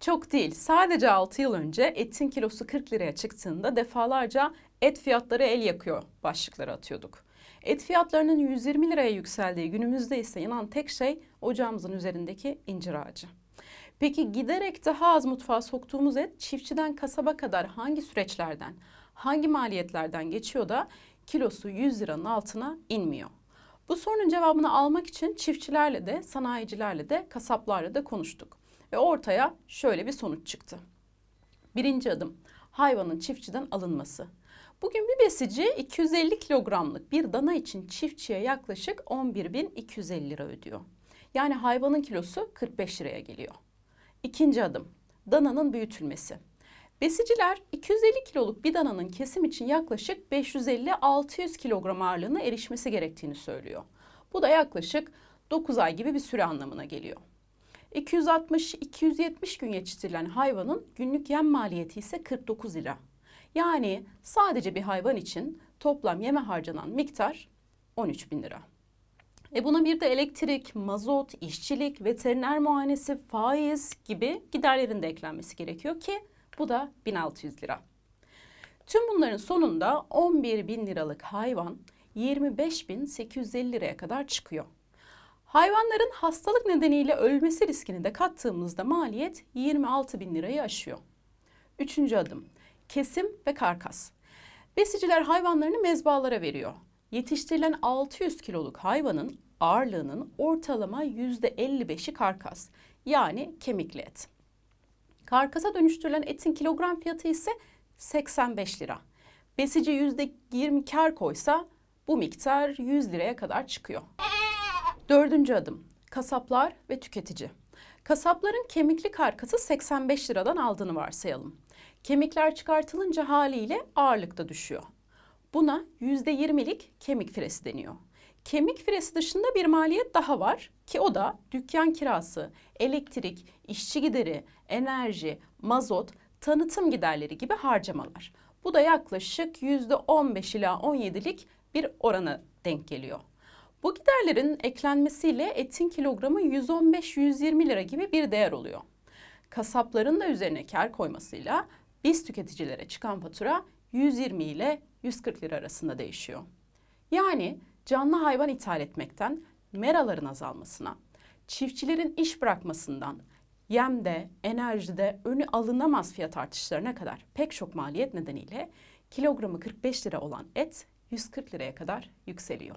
Çok değil. Sadece 6 yıl önce etin kilosu 40 liraya çıktığında defalarca et fiyatları el yakıyor başlıkları atıyorduk. Et fiyatlarının 120 liraya yükseldiği günümüzde ise yanan tek şey ocağımızın üzerindeki incir ağacı. Peki giderek daha az mutfağa soktuğumuz et çiftçiden kasaba kadar hangi süreçlerden, hangi maliyetlerden geçiyor da kilosu 100 liranın altına inmiyor? Bu sorunun cevabını almak için çiftçilerle de, sanayicilerle de, kasaplarla da konuştuk. Ve ortaya şöyle bir sonuç çıktı. Birinci adım hayvanın çiftçiden alınması. Bugün bir besici 250 kilogramlık bir dana için çiftçiye yaklaşık 11.250 lira ödüyor. Yani hayvanın kilosu 45 liraya geliyor. İkinci adım dananın büyütülmesi. Besiciler 250 kiloluk bir dananın kesim için yaklaşık 550-600 kilogram ağırlığına erişmesi gerektiğini söylüyor. Bu da yaklaşık 9 ay gibi bir süre anlamına geliyor. 260-270 gün yetiştirilen hayvanın günlük yem maliyeti ise 49 lira. Yani sadece bir hayvan için toplam yeme harcanan miktar 13 bin lira. E buna bir de elektrik, mazot, işçilik, veteriner muayenesi, faiz gibi giderlerin de eklenmesi gerekiyor ki bu da 1600 lira. Tüm bunların sonunda 11 bin liralık hayvan 25.850 liraya kadar çıkıyor. Hayvanların hastalık nedeniyle ölmesi riskini de kattığımızda maliyet 26 bin lirayı aşıyor. Üçüncü adım kesim ve karkas. Besiciler hayvanlarını mezbalara veriyor. Yetiştirilen 600 kiloluk hayvanın ağırlığının ortalama %55'i karkas yani kemikli et. Karkasa dönüştürülen etin kilogram fiyatı ise 85 lira. Besici %20 kar koysa bu miktar 100 liraya kadar çıkıyor. Dördüncü adım kasaplar ve tüketici. Kasapların kemikli karkası 85 liradan aldığını varsayalım. Kemikler çıkartılınca haliyle ağırlık da düşüyor. Buna %20'lik kemik firesi deniyor. Kemik firesi dışında bir maliyet daha var ki o da dükkan kirası, elektrik, işçi gideri, enerji, mazot, tanıtım giderleri gibi harcamalar. Bu da yaklaşık %15 ila 17'lik bir orana denk geliyor. Bu giderlerin eklenmesiyle etin kilogramı 115-120 lira gibi bir değer oluyor. Kasapların da üzerine kar koymasıyla biz tüketicilere çıkan fatura 120 ile 140 lira arasında değişiyor. Yani canlı hayvan ithal etmekten meraların azalmasına, çiftçilerin iş bırakmasından, yemde, enerjide önü alınamaz fiyat artışlarına kadar pek çok maliyet nedeniyle kilogramı 45 lira olan et 140 liraya kadar yükseliyor.